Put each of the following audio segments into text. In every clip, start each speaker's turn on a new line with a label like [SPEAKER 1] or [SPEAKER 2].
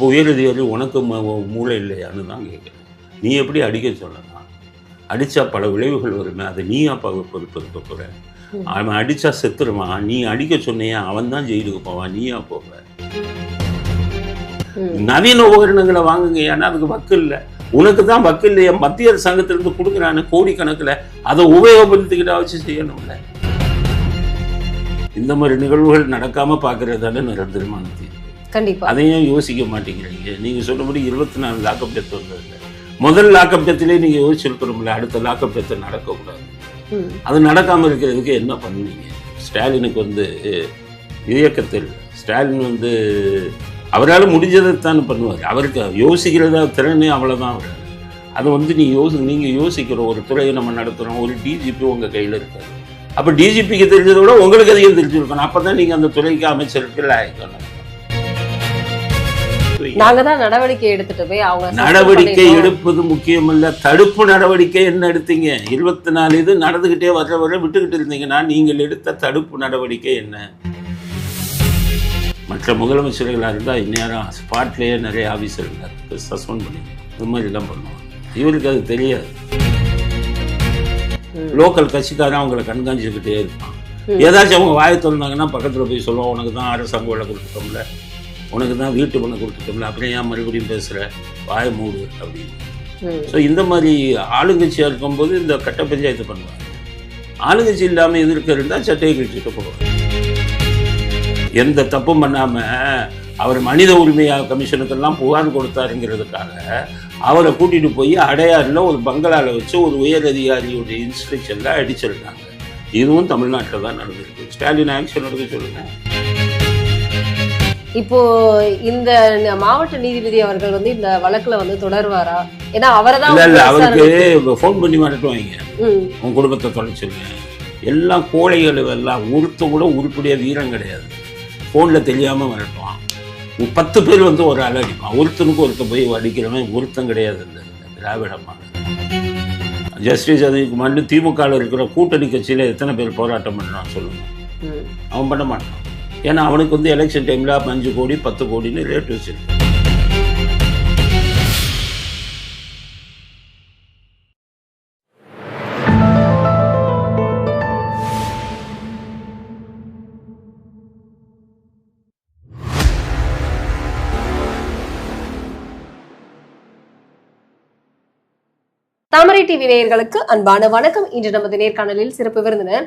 [SPEAKER 1] அப்போ உயரதிகாரி உனக்கு மூளை இல்லையான்னு தான் கேட்குறேன். நீ எப்படி அடிக்க சொல்லலாம்? அடித்தா பல விளைவுகள் வருமே அதை நீ அப்பா பொறுப்பெடுக்க போகிற. அவன் அடித்தா செத்துருவான் நீ அடிக்க சொன்னியே? அவன் தான் ஜெயிலுக்கு போவான் நீயா போவ?
[SPEAKER 2] ம்.
[SPEAKER 1] நவீன உபகரணங்களை வாங்குங்க ஏன்னா அதுக்கு வக்கு இல்லை. உனக்கு தான் வக்கு இல்லையா? மத்திய அரசாங்கத்திலிருந்து கொடுக்குறானு கோடிக்கணக்கில் அதை உபயோகப்படுத்திக்கிட்டா வச்சு செய்யணும்ல. இந்த மாதிரி நிகழ்வுகள் நடக்காம பார்க்கறது தானே நிரந்தரமான தீர்வு.
[SPEAKER 2] கண்டிப்பா.
[SPEAKER 1] அதையும் யோசிக்க மாட்டேங்கிறீங்க. நீங்க சொன்னபடி இருபத்தி நாலு லாக்கப் டெத் வந்ததில்ல. முதல் லாக்கப் டெத்திலே நீங்க யோசிச்சிருக்கணும்ல அடுத்த லாக்கப் டெத்து நடக்கக்கூடாது. அது நடக்காம இருக்கிறதுக்கு என்ன பண்ணுவீங்க ஸ்டாலினுக்கு வந்து இயக்கத்தில் ஸ்டாலின் வந்து அவரால் முடிஞ்சதை தான் பண்ணுவார். அவருக்கு யோசிக்கிறதா திறனே அவ்வளோதான் அவர். அதை வந்து நீ யோசி நீங்கள் யோசிக்கிற ஒரு துறையை நம்ம நடத்துகிறோம் ஒரு டிஜிபி உங்கள் கையில் இருக்காது. அப்போ டிஜிபிக்கு தெரிஞ்சதை விட உங்களுக்கு அதிகம் தெரிஞ்சிருக்கணும். அப்போ தான் நீங்கள் அந்த துறைக்கு அமைச்சருக்கு லாயக்கணும்
[SPEAKER 2] நாங்க தான் நடவடிக்கை எடுத்துட்டு போய் அவங்க
[SPEAKER 1] நடவடிக்கை. எடுப்பது முக்கியமல்ல. தடுப்பு நடவடிக்கை என்ன எடுத்தீங்க? இருபத்தி நாலு இது நடந்துகிட்டே வர்ற வரை விட்டுக்கிட்டு இருந்தீங்கன்னா நீங்கள் எடுத்த தடுப்பு நடவடிக்கை என்ன? மற்ற முதலமைச்சர்களாக இருந்தால் இந்நேரம் ஸ்பாட்லேயே நிறைய ஆஃபீஸர்கள் சஸ்பெண்ட் பண்ணி இது மாதிரிலாம் பண்ணுவாங்க. இவருக்கு அது தெரியாது. லோக்கல் கட்சிக்காரன் அவங்கள கண்காணிச்சுக்கிட்டே இருப்பான். ஏதாச்சும் அவங்க வாயை திறந்தாங்கன்னா பக்கத்தில் போய் சொல்லுவோம் உனக்கு தான் அரசாங்க வேலை கொடுத்துட்டோம்ல உனக்கு தான் வீட்டு பண்ண கொடுத்துட்டோம்ல அப்புறம் ஏன் மறுபடியும் பேசுகிற வாயை மூடு அப்படின்னு. ஸோ இந்த மாதிரி ஆளுங்கட்சியாக இருக்கும்போது இந்த கட்ட பஞ்சாயத்து பண்ணுவாங்க. ஆளுங்கட்சி இல்லாமல் எதிர்க்க இருந்தால் சட்டையை கழிச்சுட்டு போடுவாங்க எந்த தப்பும் பண்ணாமல் அவர் மனித உரிமை கமிஷனுக்கெல்லாம் புகார் கொடுத்தாருங்கிறதுக்காக அவரை கூட்டிட்டு போய் அடையாறில் ஒரு பங்களாவில் வச்சு ஒரு உயர் அதிகாரியுடைய இன்ஸ்ட்ரக்ஷனில் அடிச்சிருக்காங்க. இதுவும் தமிழ்நாட்டில் தான் நடந்திருக்கு. ஸ்டாலின் ஆக்ஷன் எடுக்க சொல்லுங்க.
[SPEAKER 2] இப்போ இந்த மாவட்ட நீதிபதி அவர்கள் வந்து இந்த வழக்குல வந்து தொடர்வாரா? ஏன்னா அவரை தான்
[SPEAKER 1] அவருக்கு ஃபோன் பண்ணி மாட்டட்டும் வைங்க. உன் குடும்பத்தை தொலைச்சிருவேன் எல்லாம் கோழைகள் எல்லாம் ஒருத்த கூட உருப்படியா வீரம் கிடையாது. ஃபோனில் தெரியாமல் ஒரு பத்து பேர் வந்து ஒரு ஆள் அடிப்பான். ஒருத்தனுக்கு ஒருத்தன் போய் அடிக்கிறவன் ஒருத்தன் கிடையாது இந்த இந்த திராவிட மாடல். ஜஸ்டிஸ் அதுக்கு திமுகவில் இருக்கிற கூட்டணி கட்சியில் எத்தனை பேர் போராட்டம் பண்ணுறான் சொல்லுங்க.
[SPEAKER 2] ம்.
[SPEAKER 1] அவன் பண்ண மாட்டான். ஏன்னா அவனுக்கு வந்து எலெக்ஷன் டைமில் அஞ்சு கோடி பத்து கோடின்னு ரேட் வச்சிருக்கு.
[SPEAKER 2] தாமரை டிவி நேயர்களுக்கு அன்பான வணக்கம். இன்று நமது நேர்காணலில் சிறப்பு விருந்தினர்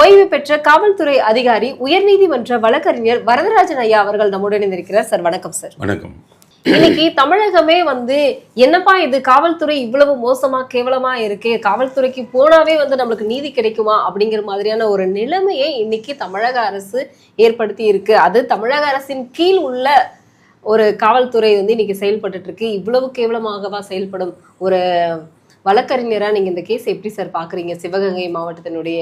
[SPEAKER 2] ஓய்வு பெற்ற காவல்துறை அதிகாரி உயர்நீதிமன்ற வழக்கறிஞர் வரதராஜன் ஐயா அவர்கள் நம்முடன் இணைந்திருக்கிறார். சார் வணக்கம் சார்.
[SPEAKER 1] வணக்கம்.
[SPEAKER 2] இன்னைக்கு தமிழகமே வந்து என்னப்பா இது? காவல்துறை இவ்வளவு மோசமா கேவலமா இருக்கு. காவல்துறைக்கு போனாவே வந்து நம்மளுக்கு நீதி கிடைக்குமா? அப்படிங்கிற மாதிரியான ஒரு நிலைமையை இன்னைக்கு தமிழக அரசு ஏற்படுத்தி இருக்கு. அது தமிழக அரசின் கீழ் உள்ள ஒரு காவல்துறை வந்து இன்னைக்கு செயல்பட்டுட்டு இருக்கு. இவ்வளவு கேவலமாகவா செயல்படும் ஒரு வழக்கறிஞரா நீங்க இந்த கேஸ் எப்படி சார் பாக்குறீங்க? சிவகங்கை மாவட்டத்தினுடைய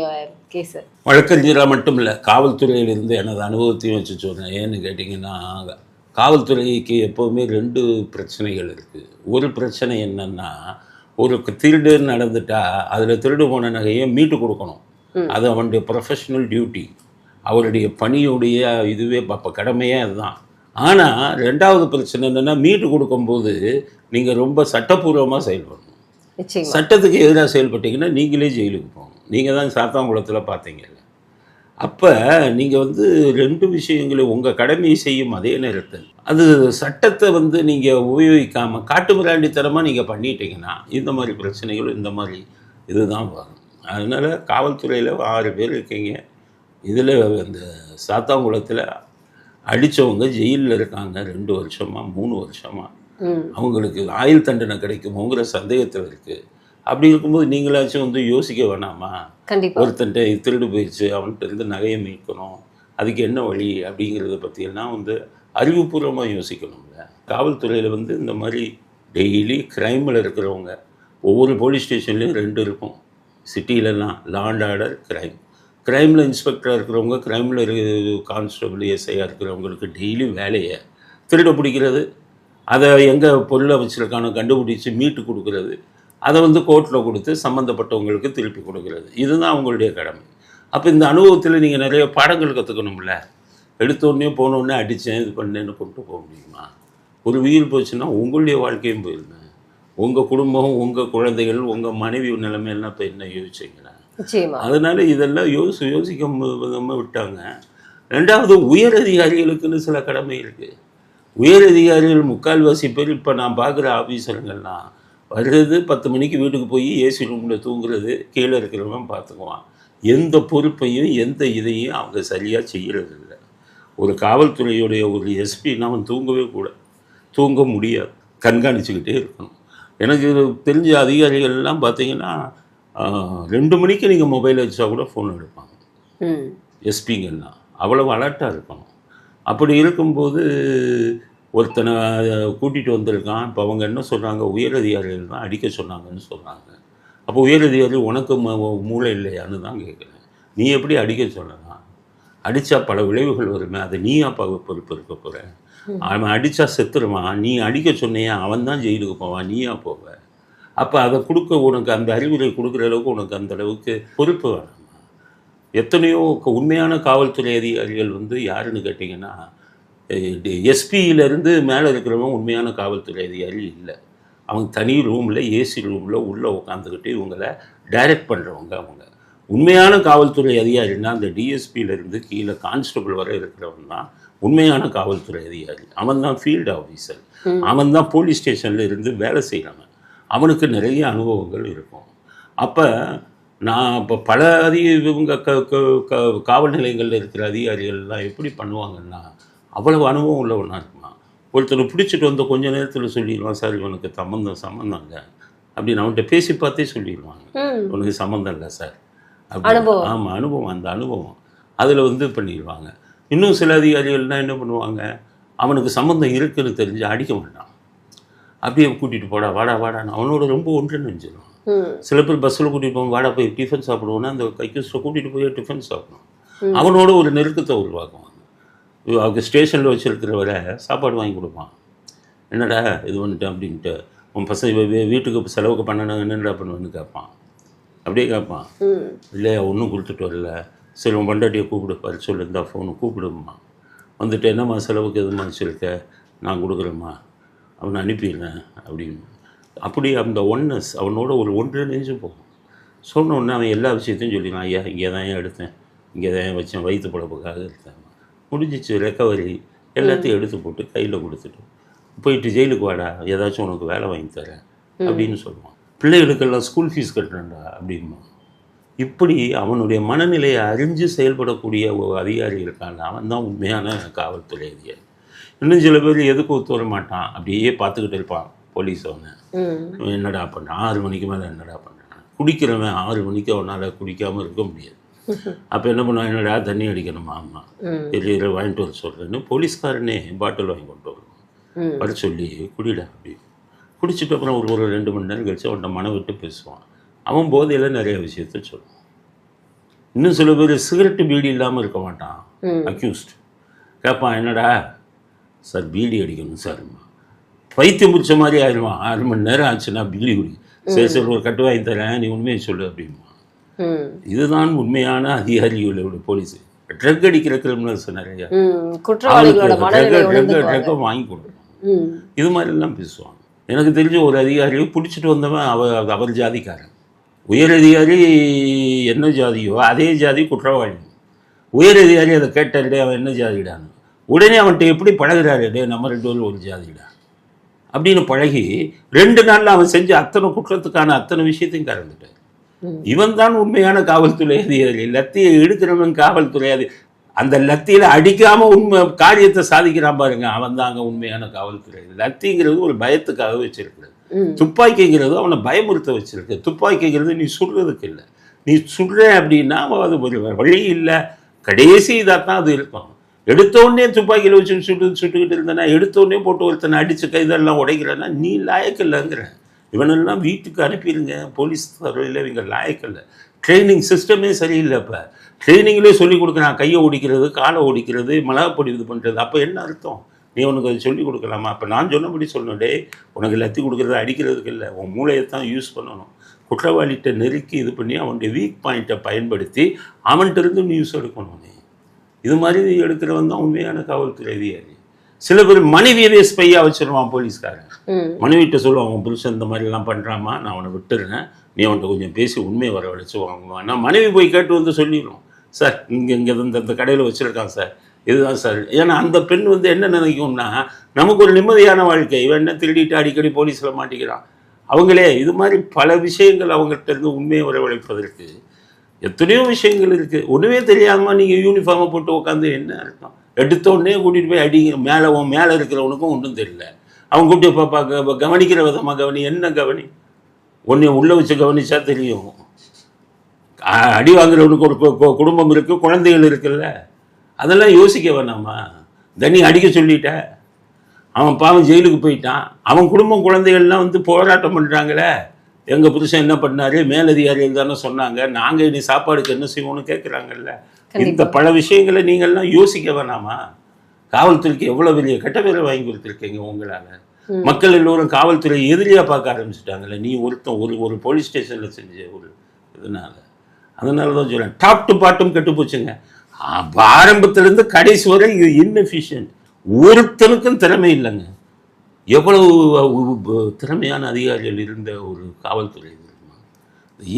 [SPEAKER 2] கேஸ்
[SPEAKER 1] வழக்கறிஞராக மட்டும் இல்லை காவல்துறையிலிருந்து எனது அனுபவத்தையும் வச்சு சொல்கிறேன் ஏன்னு கேட்டிங்கன்னா காவல்துறைக்கு எப்போவுமே ரெண்டு பிரச்சனைகள் இருக்குது ஒரு பிரச்சனை என்னன்னா ஒரு திருடு நடந்துட்டா அதில் திருடு போன நகையை மீட்டு கொடுக்கணும். அது அவனுடைய ப்ரொஃபஷனல் டியூட்டி அவருடைய பணியுடைய இதுவே அப்போ கடமையே அதுதான். ஆனால் ரெண்டாவது பிரச்சனை என்னென்னா மீட்டு கொடுக்கும்போது நீங்கள் ரொம்ப சட்டப்பூர்வமாக செயல்படணும். சட்டத்துக்கு எதிராக செயல்பட்டீங்கன்னா நீங்களே ஜெயிலுக்கு போகணும். நீங்கள் தான் சாத்தாங்குளத்தில் பார்த்தீங்கல்ல அப்போ நீங்கள் வந்து ரெண்டு விஷயங்களும் உங்கள் கடமையை செய்யும் அதே நேரத்தில். அது சட்டத்தை வந்து நீங்கள் உபயோகிக்காமல் காட்டு மிராண்டித்தனமாக நீங்கள் பண்ணிட்டீங்கன்னா இந்த மாதிரி பிரச்சனைகள் இந்த மாதிரி இதுதான் வரும். அதனால் காவல்துறையில் ஆறு பேர் இருக்கீங்க. இதில் இந்த சாத்தாங்குளத்தில் அடித்தவங்க ஜெயிலில் இருக்காங்க. ரெண்டு வருஷமாக மூணு வருஷமாக அவங்களுக்கு ஆயுள் தண்டனை கிடைக்குமோங்கிற சந்தேகத்தில் இருக்குது அப்படி இருக்கும்போது நீங்களாச்சும் வந்து யோசிக்க வேணாமா? ஒருத்தன்ட்ட இது திருடு போயிடுச்சு அவன்கிட்ட இருந்து நகையை மீட்கணும் அதுக்கு என்ன வழி அப்படிங்கிறத பற்றியெல்லாம் வந்து அறிவுபூர்வமாக யோசிக்கணும்ல. காவல்துறையில் வந்து இந்த மாதிரி டெய்லி க்ரைமில் இருக்கிறவங்க ஒவ்வொரு போலீஸ் ஸ்டேஷன்லேயும் ரெண்டு இருக்கும். சிட்டிலலாம் லாண்ட் ஆர்டர் க்ரைம் க்ரைமில் இன்ஸ்பெக்டராக இருக்கிறவங்க க்ரைமில் கான்ஸ்டபிள் எஸ்ஐயாக இருக்கிறவங்களுக்கு டெய்லி வேலையை திருட பிடிக்கிறது அதை எங்கே பொருளை வச்சுருக்கானோ கண்டுபிடிச்சி மீட்டு கொடுக்கறது அதை வந்து கோர்ட்டில் கொடுத்து சம்மந்தப்பட்டவங்களுக்கு திருப்பி கொடுக்கறது. இதுதான் அவங்களுடைய கடமை. அப்போ இந்த அனுபவத்தில் நீங்கள் நிறைய பாடங்கள் கற்றுக்கணும்ல எடுத்த உடனே போன உடனே அடித்தேன் இது பண்ணேன்னு கொண்டு போக முடியுமா? ஒரு உயிர் போச்சுன்னா உங்களுடைய வாழ்க்கையும் போயிருந்தேன் உங்கள் குடும்பம் உங்கள் குழந்தைகள் உங்கள் மனைவி நிலைமையெல்லாம் இப்போ என்ன யோசிச்சிங்களா அதனால இதெல்லாம் யோசி யோசிக்க விட்டாங்க. ரெண்டாவது உயர் அதிகாரிகளுக்குன்னு சில கடமை இருக்குது உயர் அதிகாரிகள் முக்கால்வாசி பேர் இப்போ நான் பார்க்குற ஆஃபீஸருங்கெல்லாம் வர்றது பத்து மணிக்கு வீட்டுக்கு போய் ஏசி ரூமில் தூங்குறது கீழே இருக்கிறவன் பார்த்துக்குவான் எந்த பொறுப்பையும் எந்த இதையும் அவங்க சரியாக செய்கிறது இல்லை. ஒரு காவல்துறையுடைய ஒரு எஸ்பின்னா அவன் தூங்கவே கூட தூங்க முடியாது கண்காணிச்சுக்கிட்டே இருக்கணும். எனக்கு தெரிஞ்ச அதிகாரிகள்லாம் பார்த்தீங்கன்னா ரெண்டு மணிக்கு நீங்கள் மொபைல் வச்சா கூட ஃபோன் எடுப்பாங்க.
[SPEAKER 2] ம்.
[SPEAKER 1] எஸ்பிங்கன்னா அவ்வளவு அலர்ட்டாக இருக்கணும். அப்படி இருக்கும்போது ஒருத்தனை கூட்டிகிட்டு வந்திருக்கான். இப்போ அவங்க என்ன சொல்கிறாங்க உயரதிகாரிகள் தான் அடிக்க சொன்னாங்கன்னு சொல்கிறாங்க அப்போ உயரதிகாரி உனக்கு மூளை இல்லையான்னு தான் கேட்குறேன் நீ எப்படி அடிக்க சொல்லலாம்? அடித்தா பல விளைவுகள் வருமே அதை நீ அப்பா பொறுப்பு இருக்க போகிற அவன் அடித்தா செத்துருவான். நீ அடிக்க சொன்னியா அவன் தான் ஜெயிலுக்கு போவான். நீயா போவ? அப்போ அதை கொடுக்க உனக்கு அந்த அறிவுரை கொடுக்குற அளவுக்கு உனக்கு அந்த அளவுக்கு பொறுப்பு வேணாமா? எத்தனையோ உண்மையான காவல்துறை அதிகாரிகள் வந்து யாருன்னு கேட்டிங்கன்னா எஸ்பியிலேருந்து மேலே இருக்கிறவங்க உண்மையான காவல்துறை அதிகாரி இல்லை. அவங்க தனி ரூமில் ஏசி ரூமில் உள்ளே உட்காந்துக்கிட்டு இவங்களை டைரக்ட் பண்ணுறவங்க அவங்க. உண்மையான காவல்துறை அதிகாரின்னா அந்த டிஎஸ்பியிலேருந்து கீழே கான்ஸ்டபிள் வரை இருக்கிறவன் தான் உண்மையான காவல்துறை அதிகாரி. அவன் தான் ஃபீல்டு ஆஃபீஸர் அவன் தான் போலீஸ் ஸ்டேஷனில் இருந்து வேலை செய்கிறவன் அவனுக்கு நிறைய அனுபவங்கள் இருக்கும். அப்போ நான் இப்போ பல அதிக இவங்க க க- க- காவல் நிலையங்களில் இருக்கிற அதிகாரிகள்லாம் எப்படி பண்ணுவாங்கன்னா அவ்வளவு அனுபவம் உள்ளவனா இருப்பான் ஒருத்தனை பிடிச்சிட்டு வந்த கொஞ்ச நேரத்தில் சொல்லிடுவான் சார் இவனுக்கு சம்மந்தம் சம்மந்தம் இல்லை. அப்படின்னு அவன்கிட்ட பேசி பார்த்தே சொல்லிடுவாங்க. உனக்கு சம்மந்தம் இல்லை சார்.
[SPEAKER 2] அனுபவம்.
[SPEAKER 1] ஆமாம் அனுபவம் அந்த அனுபவம். அதில் வந்து பண்ணிடுவாங்க. இன்னும் சில அதிகாரிகள்லாம் என்ன பண்ணுவாங்க அவனுக்கு சம்மந்தம் இருக்குன்னு தெரிஞ்சு அடிக்க மாட்டான். அப்படியே கூட்டிகிட்டு போடா வாடா வாடான்னு அவனோட ரொம்ப ஒன்று நெஞ்சிடும்
[SPEAKER 2] ம்.
[SPEAKER 1] சில பேர் பஸ்ஸில் கூட்டிகிட்டு போவோம் வாடா போய் டிஃபன் சாப்பிடுவோன்னா அந்த கைக்கூஸில் கூட்டிகிட்டு போய் டிஃபன் சாப்பிடணும் அவனோட ஒரு நெருக்கத்தை உருவாக்குவாங்க இவ- அவங்க ஸ்டேஷனில் வச்சுருக்கிறவரை சாப்பாடு வாங்கி கொடுப்பான். என்னடா இது வந்துட்டு அப்படின்ட்டு. உன் பசங்க வீட்டுக்கு செலவுக்கு பண்ணணும் என்னடா பண்ணுவேன்னு கேட்பான். அப்படியே கேட்பான். இல்லையா ஒன்றும் கொடுத்துட்டு வரல. சரி உன் பொண்டாட்டியை கூப்பிடு வர சொல்லு இந்த ஃபோனு கூப்பிடும்மா. வந்துட்டு என்னம்மா செலவுக்கு எதுமா வச்சுருக்க? நான் கொடுக்குறேம்மா. அவனை அனுப்பிடுறேன் அப்படின்னு. அப்படி அந்த ஒன்னஸ் அவனோட ஒரு ஒன்று நெஞ்சு போகும். சொன்ன உடனே அவன் எல்லா விஷயத்தையும் சொல்லிடுவான். ஐயா இங்கே தான் ஏன் எடுத்தேன்? இங்கே தான் ஏன் வச்சேன்? வயிற்று பழப்புக்காக எடுத்தேன். முடிஞ்சிச்சு ரெக்கவரி எல்லாத்தையும் எடுத்து போட்டு கையில் கொடுத்துட்டு போயிட்டு ஜெயிலுக்கு வாடா ஏதாச்சும் உனக்கு வேலை வாங்கி தரேன் அப்படின்னு சொல்லுவான். பிள்ளைகளுக்கெல்லாம் ஸ்கூல் ஃபீஸ் கட்டுறேன்டா அப்படிமா இப்படி அவனுடைய மனநிலையை அறிஞ்சு செயல்படக்கூடிய ஒரு அதிகாரி இருக்கான் அவன் தான் உண்மையான காவல்துறை அதிகாரி. இன்னும் சில பேர் எதுக்கு ஒத்து வர மாட்டான். அப்படியே பார்த்துக்கிட்டு இருப்பான் போலீஸ் அவனை. என்னடா பண்ணுறான் ஆறு மணிக்கு மேலே என்னடா பண்ணுறான் குடிக்கிறவன் ஆறு மணிக்கு அவனால் குடிக்காமல் இருக்க முடியாது. அப்போ என்ன பண்ணுவான் என்னடா தண்ணி அடிக்கணுமா? அம்மா. இரு இரு, வாங்கிட்டு வர சொல்கிறேன்னு போலீஸ்காரனே பாட்டில் வாங்கி கொண்டு வருவான். வர சொல்லி குடிடா அப்படி. குடிச்சிட்டு அப்புறம் ஒரு ஒரு ரெண்டு மணி நேரம் கழிச்சு அவன்கிட்ட மனம் விட்டு பேசுவான். அவன் போதையில் நிறைய விஷயத்த சொல்லுவான். இன்னும் சில பேர் சிகரெட்டு பீடி இல்லாமல் இருக்க மாட்டான். அக்யூஸ்ட் கேட்பான் என்னடா? சார் பீடி அடிக்கணும் சார். பைத்தியம் பிடிச்ச மாதிரி ஆயிடுவான் ஆறு மணி நேரம் ஆச்சுன்னா பீடி குடி. சரி சரி ஒரு கட்டு வாங்கி தரேன். நீ உண்மையை சொல்லு அப்படிமா
[SPEAKER 2] ம்
[SPEAKER 1] இதுதான் உண்மையான அதிகாரிகளோட போலீஸ் ட்ரக் அடிக்கிற கிரிமினல்ஸ் நிறைய ட்ரக்கை வாங்கி கொடுக்கணும். இது மாதிரிலாம் பேசுவாங்க. எனக்கு தெரிஞ்ச ஒரு அதிகாரி பிடிச்சிட்டு வந்தவன் அவ அவர் ஜாதிக்காரன். உயர் அதிகாரி என்ன ஜாதியோ அதே ஜாதி குற்றவாளி. உயர் அதிகாரி அதை கேட்டாரு அவன் என்ன ஜாதிடான்னு. உடனே அவன்கிட்ட எப்படி பழகுறாரு? டே நம்ம ரெண்டு பேரும் ஒரு ஜாதிடா. அப்படின்னு பழகி ரெண்டு நாளில் அவன் செஞ்ச அத்தனை குற்றத்துக்கான அத்தனை விஷயத்தையும் கறந்துட்டார். இவன் தான் உண்மையான காவல்துறை அதிகாரி. லத்தியை எடுக்கிறவன் காவல்துறை அதி. அந்த லத்தியில் அடிக்காம உண்மை காரியத்தை சாதிக்கிறான் பாருங்க. அவன் தான் அங்கே உண்மையான காவல்துறை. லத்திங்கிறது ஒரு பயத்துக்காக வச்சிருக்கிறது. துப்பாக்கிங்கிறது அவனை பயமுறுத்த வச்சிருக்கு. துப்பாக்கிங்கிறது நீ சுடுறதுக்கு இல்லை. நீ சுடுற அப்படின்னா அது ஒரு வழி இல்லை. கடைசி இதாக தான் அது இருக்கும். எடுத்த உடனே துப்பாக்கியில் வச்சு சுட்டு சுட்டுக்கிட்டு இருந்தேன்னா எடுத்த உடனே போட்டு ஒருத்தனை அடிச்சு கைதெல்லாம் உடைக்கிறேன்னா நீ லாயக்கு இல்லைங்கிற இவனெல்லாம் வீட்டுக்கு அனுப்பிடுங்க. போலீஸ் துறையில் இவங்க லாயக்கல்ல. ட்ரைனிங் சிஸ்டமே சரியில்லை இப்போ ட்ரைனிங்லேயே சொல்லிக் கொடுக்குறான். கையை ஒடிக்கிறது காலை ஒடிக்கிறது மிளகாப்பொடி இது பண்ணுறது அப்போ என்ன அர்த்தம்? நீ உனக்கு அது சொல்லி கொடுக்கலாமா? அப்போ நான் சொன்னபடி சொல்லணும். உனக்கு லத்தி கொடுக்குறது அடிக்கிறதுக்கு இல்லை. உன் மூளையை தான் யூஸ் பண்ணணும். குற்றவாளிகிட்ட நெருக்கி இது பண்ணி அவனுடைய வீக் பாயிண்ட்டை பயன்படுத்தி அவன்கிட்ட இருந்து நியூஸ் எடுக்கணும் நீ. இது மாதிரி எடுக்கிறவன் தான் உண்மையான காவல்துறை அதிகாரி. சில பேர் மனைவியவே ஸ்பையாக வச்சிருவான் போலீஸ்காரன். மனைவிட்ட சொல்லுவான் அவன் புருஷன் இந்த மாதிரிலாம் பண்ணுறாமா நான் அவனை விட்டுறேன். நீ அவன்கிட்ட கொஞ்சம் பேசி உண்மையை வரவழைச்சு வாங்குவான் நான் மனைவி போய் கேட்டு வந்து சொல்லிடுவோம் சார் இங்கே இங்கே இந்த இந்த கடையில் வச்சுருக்கான் சார். இதுதான் சார். ஏன்னா அந்த பெண் வந்து என்ன நினைக்கும்னா நமக்கு ஒரு நிம்மதியான வாழ்க்கை. இவன் என்ன திருடிட்டு அடிக்கடி போலீஸில் மாட்டிக்கிறான். அவங்களே இது மாதிரி பல விஷயங்கள் அவங்கள்ட்ட இருந்து உண்மையை வரவழைப்பதற்கு எத்தனையோ விஷயங்கள் இருக்குது ஒன்றுமே தெரியாதமா நீங்கள் யூனிஃபார்மை போட்டு உட்காந்து என்ன அர்த்தம்? எடுத்த உடனே கூட்டிகிட்டு போய் அடிங்க மேலே உன் மேலே இருக்கிறவனுக்கும் ஒன்றும் தெரியல. அவன் கூட்டி பாப்பா கவனிக்கிற விதமாக கவனி என்ன கவனி? ஒன்றை உள்ளே வச்சு கவனிச்சா தெரியும். அடி வாங்குறவனுக்கு ஒரு குடும்பம் இருக்குது குழந்தைகள் இருக்குல்ல. அதெல்லாம் யோசிக்க வேணாமா? தனி அடிக்க சொல்லிட்ட. அவன் பாவம் ஜெயிலுக்கு போயிட்டான். அவன் குடும்பம் குழந்தைகள்லாம் வந்து போராட்டம் பண்ணுறாங்களே எங்கள் புருஷன் என்ன பண்ணாரு? மேலதிகாரிகள் தானே சொன்னாங்க. நாங்கள் இனி சாப்பாடுக்கு என்ன செய்வோம்னு கேட்குறாங்கல்ல இந்த பல விஷயங்களை நீங்கள்லாம் யோசிக்க வேணாமா? காவல்துறைக்கு எவ்வளோ பெரிய கெட்ட பேரை வாங்கி கொடுத்துருக்கீங்க உங்களால். மக்கள் எல்லோரும் காவல்துறை எதிரியாக பார்க்க ஆரம்பிச்சிட்டாங்கல்ல? நீ ஒருத்தன் ஒரு ஒரு போலீஸ் ஸ்டேஷனில் செஞ்ச ஒரு இதனால. அதனால தான் சொல்கிறேன் டாப் டு பாட்டும் கெட்டு போச்சுங்க. ஆரம்பத்திலேருந்து கடைசி வரை இது இன்எஃபிஷியன்ட் ஒருத்தனுக்கும் திறமை இல்லைங்க. எவ்வளவு திறமையான அதிகாரிகள் இருந்த ஒரு காவல்துறை?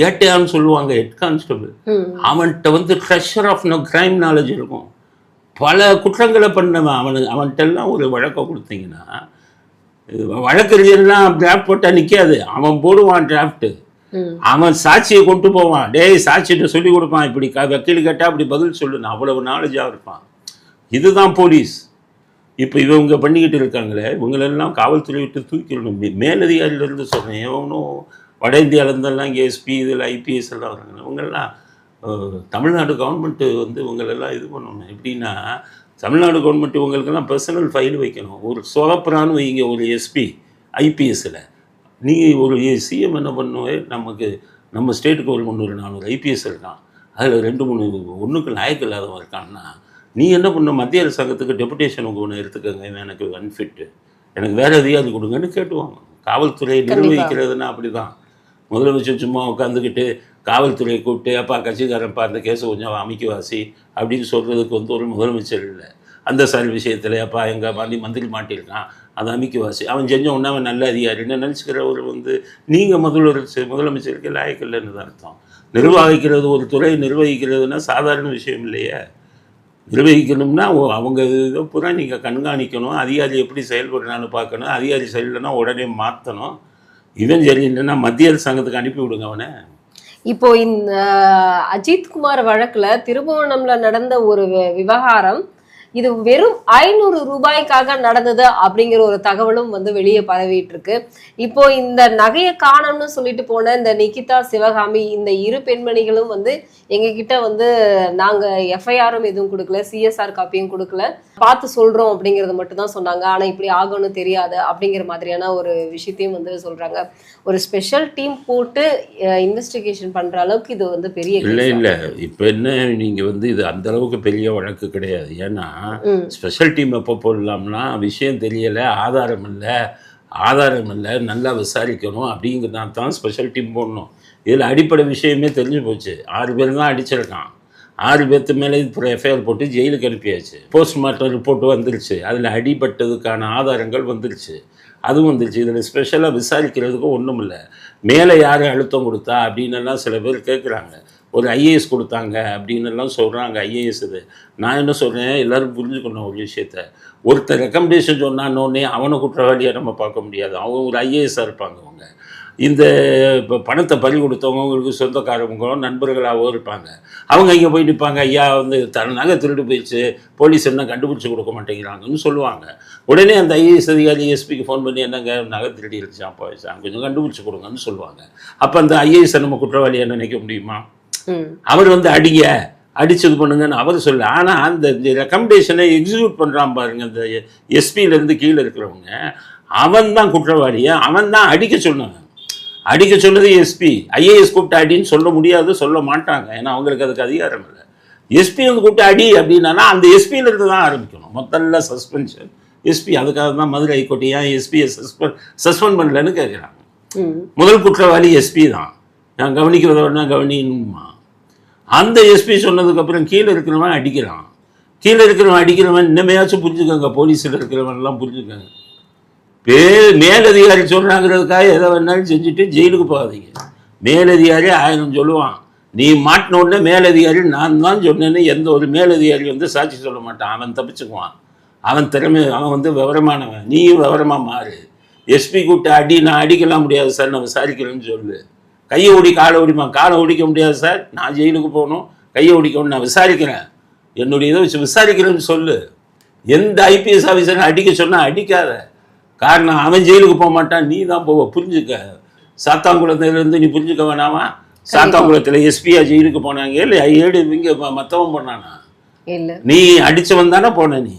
[SPEAKER 1] ஏட்டையான்னு சொல்லுவாங்க ஹெட் கான்ஸ்டபிள் அவன்கிட்ட வந்து treasure of no crime knowledge இருக்கும். பல குற்றங்களை பண்ணவன் அவனுக்கு அவன்கிட்டலாம் ஒரு வழக்கை கொடுத்தீங்கன்னா வழக்கறிஞர்லாம் டிராஃப்ட் போட்டால் நிற்காது அவன் போடுவான் டிராஃப்ட்டு அவன் சாட்சியை கொண்டு போவான். டேய் சாட்சிகிட்ட சொல்லி கொடுப்பான். இப்படி க வக்கீல் கேட்டால் அப்படி பதில் சொல்லணும் அவ்வளவு நாலேஜாக இருப்பான். இதுதான் போலீஸ் இப்போ இவங்க பண்ணிக்கிட்டு இருக்காங்களே இவங்களெல்லாம் காவல்துறை விட்டு தூக்கிடணும். மேலதிகாரியிலேருந்து சொல்கிறேன் எவனும் வட இந்தியாவிலேருந்தெல்லாம் இங்கே எஸ்பி இதில் ஐபிஎஸ் எல்லாம் வராங்க. இவங்கெல்லாம் தமிழ்நாடு கவர்மெண்ட்டு வந்து இவங்களெல்லாம் இது பண்ணணும். எப்படின்னா தமிழ்நாடு கவர்மெண்ட் இவங்களுக்கெல்லாம் பர்சனல் ஃபைல் வைக்கணும். ஒரு சொகப்புறான்னு வைங்க ஒரு எஸ்பி ஐபிஎஸ்ஸில் நீ ஒரு சிஎம் என்ன பண்ணுவே? நமக்கு நம்ம ஸ்டேட்டுக்கு ஒரு முந்நூறு நானூறு ஐபிஎஸ் இருக்கான். அதில் ரெண்டு மூணு ஒன்றுக்கு லாயக்கு இல்லாதவன் இருக்கான்னா நீ என்ன பண்ண? மத்திய அரசாங்கத்துக்கு டெபுடேஷன் உங்க ஒன்று எடுத்துக்கோங்க எனக்கு அன்ஃபிட்டு எனக்கு வேறு அதிகாரி கொடுங்கன்னு கேட்டுவாங்க. காவல்துறையை. நிர்வகிக்கிறதுனா அப்படி தான் முதலமைச்சர் சும்மா உட்காந்துக்கிட்டு காவல்துறையை கூப்பிட்டு அப்பா கட்சிக்காரன்ப்பா அந்த கேஸை கொஞ்சம் அமைக்கி வாசி. அப்படின்னு சொல்கிறதுக்கு வந்து ஒரு முதலமைச்சர் இல்லை. அந்த சார் விஷயத்தில் அப்பா எங்கள் மந்தி மந்திரி மாட்டியிருக்கான். அதை அமைக்கி வாசி. அவன் செஞ்ச உடனே அவன் நல்ல அதிகாரின்னு நினச்சிக்கிறவர் வந்து நீங்கள் முதல்வர் முதலமைச்சருக்கு லாயக்கு இல்லைன்னு தான் அர்த்தம். நிர்வகிக்கிறது ஒரு துறை நிர்வகிக்கிறதுனா சாதாரண விஷயம் இல்லையே. நிர்வகிக்கணும்னா ஓ- அவங்க இதை பூரா நீங்கள் கண்காணிக்கணும். அதிகாரி எப்படி செயல்படுறான்னு பார்க்கணும். அதிகாரி சரியில்லைன்னா உடனே மாற்றணும் இவன் சரியில்லைன்னா மத்திய அரசாங்கத்துக்கு அனுப்பி விடுங்க அவனை.
[SPEAKER 2] இப்போ இந்த அஜித் குமார் வழக்குல திருபுவனம்ல நடந்த ஒரு வி- விவகாரம் இது வெறும் ஐநூறு ரூபாய்க்காக நடந்தது அப்படிங்கிற ஒரு தகவலும் வந்து வெளியே பரவிட்டு இருக்கு இப்போ இந்த நகையை காணோம்னு சொல்லிட்டு போன இந்த நிகிதா சிவகாமி இந்த இரு பெண்மணிகளும் வந்து எங்க கிட்ட வந்து நாங்க எஃப்ஐஆரும் எதுவும் கொடுக்கல சிஎஸ்ஆர் காப்பியும் கொடுக்கல. பார்த்து சொல்றோம் அப்படிங்கறது மட்டும் தான் சொன்னாங்க. ஆனா இப்படி ஆகும்னு தெரியாது அப்படிங்கிற மாதிரியான ஒரு விஷயத்தையும் வந்து சொல்றாங்க. ஒரு ஸ்பெஷல் டீம் போட்டு இன்வெஸ்டிகேஷன் பண்ற அளவுக்கு இது வந்து பெரிய
[SPEAKER 1] இல்லை? இல்லை. இப்போ என்ன நீங்கள் வந்து இது அந்த அளவுக்கு பெரிய வழக்கு கிடையாது. ஏன்னா ஸ்பெஷல் டீம் எப்போ போடலாம்னா விஷயம் தெரியலை ஆதாரம் இல்லை ஆதாரம் இல்லை நல்லா விசாரிக்கணும் அப்படிங்கிறதா தான் ஸ்பெஷல் டீம் போடணும். இதில் அடிப்படை விஷயமே தெரிஞ்சு போச்சு. ஆறு பேர் தான் அடிச்சிருக்கான். ஆறு பேர்த்து மேலே இப்போ எஃப்ஐஆர் போட்டு ஜெயிலுக்கு அனுப்பியாச்சு. போஸ்ட்மார்ட்டம் ரிப்போர்ட் வந்துருச்சு. அதில் அடிபட்டதுக்கான ஆதாரங்கள் வந்துருச்சு. அதுவும் வந்துருச்சு. இதில் ஸ்பெஷலாக விசாரிக்கிறதுக்கும் ஒன்றும் இல்லை மேலே யார் அழுத்தம் கொடுத்தா அப்படின்னு எல்லாம் சில பேர் கேட்குறாங்க ஒரு ஐஏஎஸ் கொடுத்தாங்க அப்படின்னு எல்லாம் சொல்கிறாங்க ஐஏஎஸ் இது. நான் என்ன சொல்கிறேன் எல்லாரும் புரிஞ்சுக்கணும் ஒரு விஷயத்த. ஒருத்தர் ரெக்கமெண்டேஷன் சொன்னான்னொன்னே அவனை குற்றவாளியாக நம்ம பார்க்க முடியாது. அவங்க ஒரு ஐஏஎஸ்ஸாக இருப்பாங்க அவங்க இந்த இப்போ பணத்தை பறி கொடுத்தவங்க உங்களுக்கு சொந்தக்காரவங்களோ நண்பர்களாகவோ இருப்பாங்க. அவங்க இங்கே போய் நிற்பாங்க ஐயா வந்து தன் நகை திருடு போயிடுச்சு. போலீஸ் என்ன கண்டுபிடிச்சி கொடுக்க மாட்டேங்கிறாங்கன்னு சொல்லுவாங்க. உடனே அந்த ஐஏஎஸ் அதிகாரி எஸ்பிக்கு ஃபோன் பண்ணி என்னங்க நகை திருடி இருந்துச்சான் போயிடுச்சான் கொஞ்சம் கண்டுபிடிச்சி கொடுங்கன்னு சொல்லுவாங்க. அப்போ அந்த ஐஏஎஸ் நம்ம குற்றவாளியை நினைக்க முடியுமா? அவர் வந்து அடிங்க அடிச்சது பண்ணுங்கன்னு அவர் சொல்ல ஆனால் அந்த ரெக்கமெண்டேஷனை எக்ஸிக்யூட் பண்ணுறான் பாருங்க இந்த எஸ்பியிலேருந்து கீழே இருக்கிறவங்க. அவன் தான் குற்றவாளியை? அவன் தான் அடிக்க சொன்னாங்க அடிக்க சொன்னது எஸ்பி ஐஏஎஸ் கூப்பிட்டு அடின்னு சொல்ல முடியாது சொல்ல மாட்டாங்க. ஏன்னா அவங்களுக்கு அதுக்கு அதிகாரம் இல்லை. எஸ்பி வந்து கூப்பிட்டு அடி அப்படின்னா அந்த எஸ்பியில இருந்து தான் ஆரம்பிக்கணும். முதல்ல சஸ்பென்ஷன் எஸ்பி அதுக்காக தான் மதுரை ஹைகோர்ட் ஏன் எஸ்பியை சஸ்பெண்ட் சஸ்பெண்ட் பண்ணலன்னு கேட்குறாங்க முதல் குற்றவாளி எஸ்பி தான். நான் கவனிக்கிறத கவனிக்கணுமா? அந்த எஸ்பி சொன்னதுக்கப்புறம் கீழே இருக்கிறவன் அடிக்கிறான். கீழே இருக்கிறவன் அடிக்கிறவன் இன்னமையாச்சும் புரிஞ்சுக்கோங்க போலீஸில் இருக்கிறவன் எல்லாம் புரிஞ்சுக்கோங்க. பே மேலதிகாரி சொல்கிறாங்கிறதுக்காக எதை வேணாலும் செஞ்சுட்டு ஜெயிலுக்கு போகாதீங்க. மேலதிகாரி ஆயிரம் சொல்லுவான். நீ மாட்டின உடனே மேலதிகாரி நான் தான் சொன்னேன்னு எந்த ஒரு மேலதிகாரி வந்து சாட்சி சொல்ல மாட்டான். அவன் தப்பிச்சுக்குவான். அவன் திறமை அவன் வந்து விவரமானவன். நீயும் விவரமா மாறு. எஸ்பி கூட்ட அடி நான் அடிக்கலாம் முடியாது சார். நான் விசாரிக்கிறேன்னு சொல்லு. கையை ஓடி காலை ஓடிமா? காலை ஓடிக்க முடியாது சார். நான் ஜெயிலுக்கு போகணும். கையை ஓடிக்கணும் நான் விசாரிக்கிறேன். என்னுடைய இதை வச்சு விசாரிக்கிறேன்னு சொல்லு. எந்த ஐபிஎஸ் ஆஃபீஸரும் அடிக்க சொன்னா அடிக்காத. காரணம் அவன் ஜெயிலுக்கு போக மாட்டான். நீ தான் போவ புரிஞ்சுக்க. சாத்தாங்குளத்துலேருந்து நீ புரிஞ்சுக்க வேணாமா? சாத்தாங்குளத்தில் எஸ்பியா ஜெயிலுக்கு போனாங்க. இல்லை ஏடு இங்கே மற்றவன் பண்ணானா
[SPEAKER 2] இல்ல.
[SPEAKER 1] நீ அடிச்சவன் தானே போன நீ.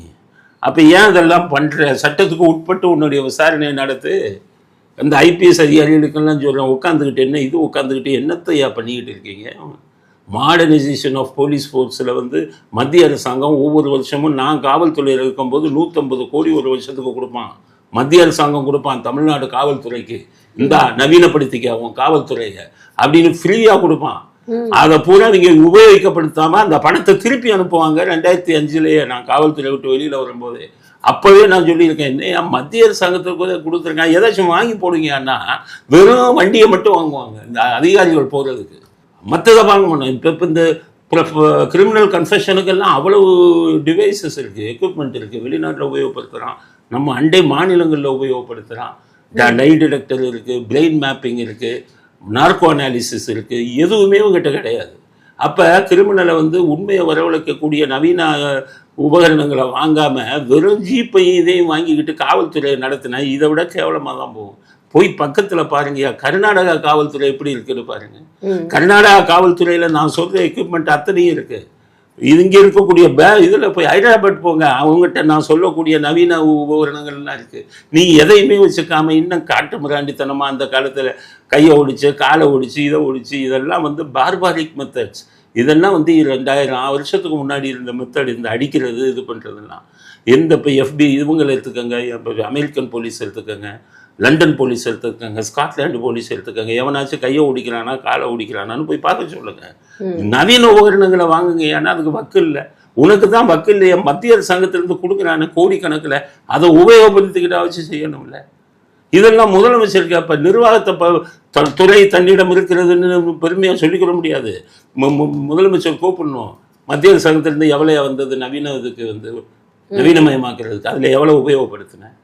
[SPEAKER 1] அப்போ ஏன் இதெல்லாம் பண்ணுற சட்டத்துக்கு உட்பட்டு உன்னுடைய விசாரணை நடத்து. அந்த ஐபிஎஸ் அதிகாரிகளுக்கெல்லாம் சொல்கிறேன் உட்காந்துக்கிட்டு என்ன இது உட்காந்துக்கிட்டு என்னத்தையா பண்ணிக்கிட்டு இருக்கீங்க? மாடர்னைசேஷன் ஆஃப் போலீஸ் ஃபோர்ஸில் வந்து மத்திய அரசாங்கம் ஒவ்வொரு வருஷமும் நான் காவல்துறையில் இருக்கும்போது நூற்றம்பது கோடி ஒரு வருஷத்துக்கு கொடுப்பான். மத்திய அரசாங்கம் கொடுப்பான் தமிழ்நாடு காவல்துறைக்கு. இந்தா நவீனப்படுத்திக்க உன் காவல்துறையை. அப்படின்னு ஃப்ரீயாக கொடுப்பான். அதை பூரா நீங்க உபயோகிக்கப்படுத்தாம அந்த பணத்தை திருப்பி அனுப்புவாங்க. ரெண்டாயிரத்தி அஞ்சுலயே நான் காவல்துறை விட்டு வெளியில வரும்போது. அப்பவே நான் சொல்லியிருக்கேன் என்னையா மத்திய அரசாங்கத்துக்கு கூட கொடுத்துருக்கேன் ஏதாச்சும் வாங்கி போடுங்கண்ணா வெறும் வண்டியை மட்டும் வாங்குவாங்க. இந்த அதிகாரிகள் போறதுக்கு. மற்றதை வாங்க மாட்டோம். இப்போ இப்போ இந்த கிரிமினல் கன்ஃபெஷனுக்கெல்லாம் அவ்வளவு டிவைசஸ் இருக்குது எக்யூப்மெண்ட் இருக்குது வெளிநாட்டில் உபயோகப்படுத்துகிறான் நம்ம அண்டை மாநிலங்களில் உபயோகப்படுத்துகிறான் டை டிடெக்டர் இருக்குது பிரெயின் மேப்பிங் இருக்குது நார்கோ அனாலிசிஸ் இருக்குது எதுவுமே உங்ககிட்ட கிடையாது. அப்போ கிரிமினலை வந்து உண்மையை வரவழைக்கக்கூடிய நவீன உபகரணங்களை வாங்காமல் வெறும் ஜீப்பையும் இதையும் வாங்கிக்கிட்டு காவல்துறையை நடத்தினா இதை விட கேவலமாக தான் போகும். போய் பக்கத்தில் பாருங்கய்யா கர்நாடகா காவல்துறை எப்படி இருக்குன்னு பாருங்க. கர்நாடகா காவல்துறையில் நான் சொல்கிற எக்யூப்மெண்ட் அத்தனையும் இருக்குது இது இங்கே இருக்கக்கூடிய பே இதில் போய் ஹைதராபாத் போங்க அவங்ககிட்ட நான் சொல்லக்கூடிய நவீன உபகரணங்கள்லாம் இருக்குது நீ எதையுமே வச்சுக்காம இன்னும் காட்டு மிராண்டித்தனமாக அந்த காலத்தில் கையை ஒடிச்சு காலை ஒடிச்சு இதை ஒடிச்சு இதெல்லாம் வந்து பார்பாரிக் மெத்தட்ஸ் இதெல்லாம் வந்து ரெண்டாயிரம் வருஷத்துக்கு முன்னாடி இருந்த மெத்தட் இந்த அடிக்கிறது இது பண்ணுறதெல்லாம் எந்த இப்போ எஃபி இவங்களை எடுத்துக்கோங்க அமெரிக்கன் போலீஸ் எடுத்துக்கோங்க லண்டன் போலீஸ் எடுத்துக்கோங்க ஸ்காட்லாந்து போலீஸ் எடுத்துக்கோங்க எவனாச்சும் கையை ஒடிக்கிறானா காலை ஒடிக்கிறானான்னு போய் பார்க்க சொல்லுங்க. நவீன உபகரணங்களை வாங்குங்க ஏன்னா அதுக்கு வக்கு இல்லை. உனக்கு தான் வக்கு இல்லையா? மத்திய அரசாங்கத்திலிருந்து கொடுக்குறானு கோடிக்கணக்கில். அதை உபயோகப்படுத்திக்கிட்டா வச்சு செய்யணும்ல. இதெல்லாம் முதலமைச்சருக்கு அப்போ நிர்வாகத்தை ப த- துறை தன்னிடம் இருக்கிறதுன்னு பெருமையாக சொல்லிக்கிற முடியாது. முதலமைச்சர் கூப்பிடணும். மத்திய சங்கத்திலிருந்து எவ்வளோ வந்தது நவீன இதுக்கு வந்து நவீனமயமாக்குறதுக்கு அதில் எவ்வளோ உபயோகப்படுத்தினேன்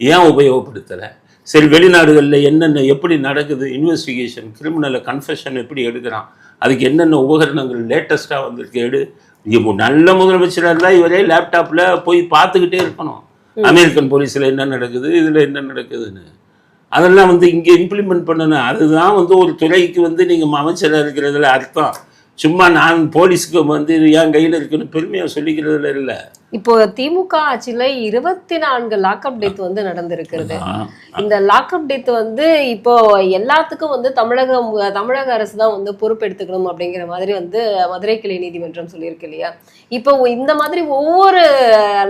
[SPEAKER 1] ஏன் உபயோகப்படுத்தலை? சரி வெளிநாடுகளில் என்னென்ன எப்படி நடக்குது இன்வெஸ்டிகேஷன் கிரிமினலை கன்ஃபெஷன் எப்படி எடுக்கிறான்? அதுக்கு என்னென்ன உபகரணங்கள் லேட்டஸ்ட்டாக வந்திருக்கு எடு. இப்போ நல்ல முதலமைச்சராக இருந்தால் இவரே லேப்டாப்பில் போய் பார்த்துக்கிட்டே இருக்கணும். அமெரிக்கன் போலீஸில் என்ன நடக்குது இதில் என்ன நடக்குதுன்னு. அதெல்லாம் வந்து இங்கே இம்ப்ளிமெண்ட் பண்ணணும். அதுதான் வந்து ஒரு துறைக்கு வந்து நீங்கள் அமைச்சராக இருக்கிறதுல அர்த்தம். சும்மா நான் போலீஸுக்கு வந்து என் கையில் இருக்குன்னு பெருமையாக சொல்லிக்கிறதுல இல்லை.
[SPEAKER 2] இப்போ திமுக ஆட்சியில இருபத்தி நான்கு லாக்அப் டெத் வந்து நடந்திருக்கிறது. இந்த லாக்அப் டெத் வந்து இப்போ எல்லாத்துக்கும் வந்து தமிழகம் தமிழக அரசு தான் வந்து பொறுப்பெடுத்துக்கணும் அப்படிங்கிற மாதிரி வந்து மதுரை கிளை நீதிமன்றம் சொல்லியிருக்கு இல்லையா? இப்போ இந்த மாதிரி ஒவ்வொரு